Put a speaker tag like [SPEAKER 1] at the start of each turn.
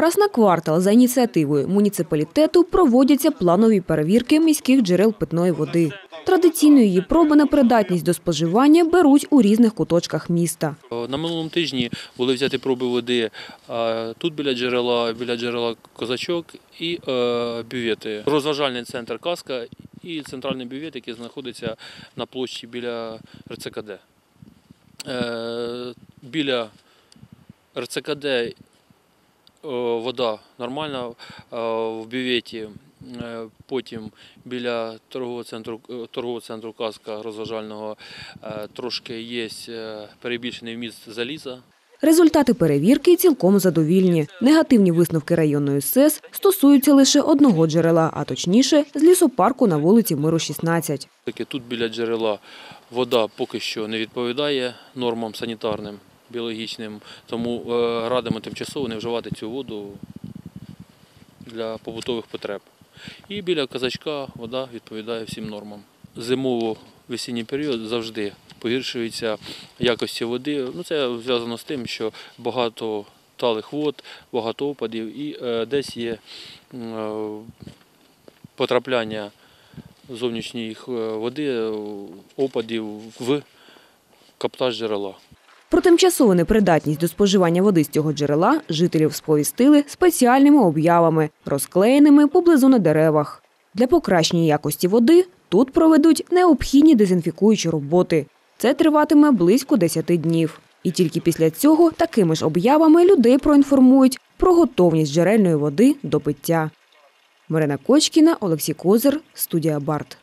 [SPEAKER 1] Раз на квартал за ініціативою муніципалітету проводяться планові перевірки міських джерел питної води. Традиційно її проби на придатність до споживання беруть у різних куточках міста.
[SPEAKER 2] На минулому тижні були взяті проби води тут біля джерела, біля джерела Козачок і е, бювети. Розважальний центр Каска і центральний бювет, який знаходиться на площі біля РЦКД. Е, біля РЦКД е, вода нормальна, е, в бюветі Е, Потім біля торгового центру, е, торгового центру Каска розважального е, трошки є е, перебільшений вміст заліза.
[SPEAKER 1] Результати перевірки цілком задовільні. Негативні висновки районної СЕС стосуються лише одного джерела, а точніше з лісопарку на вулиці Миру 16.
[SPEAKER 2] Таки тут біля джерела вода поки що не відповідає нормам санітарним, біологічним, тому е, радимо тимчасово не вживати цю воду для побутових потреб. І біля казачка вода відповідає всім нормам. Зимово-весінній період завжди погіршується якості води. Ну, це зв'язано з тим, що багато талих вод, багато опадів і е, десь є е, потрапляння зовнішньої води, опадів в каптаж джерела.
[SPEAKER 1] Про тимчасову непридатність до споживання води з цього джерела жителів сповістили спеціальними об'явами, розклеєними поблизу на деревах. Для покращення якості води тут проведуть необхідні дезінфікуючі роботи. Це триватиме близько 10 днів. І тільки після цього такими ж об'явами людей проінформують про готовність джерельної води до пиття. Марина Кочкіна, Олексій Козир, студія Барт.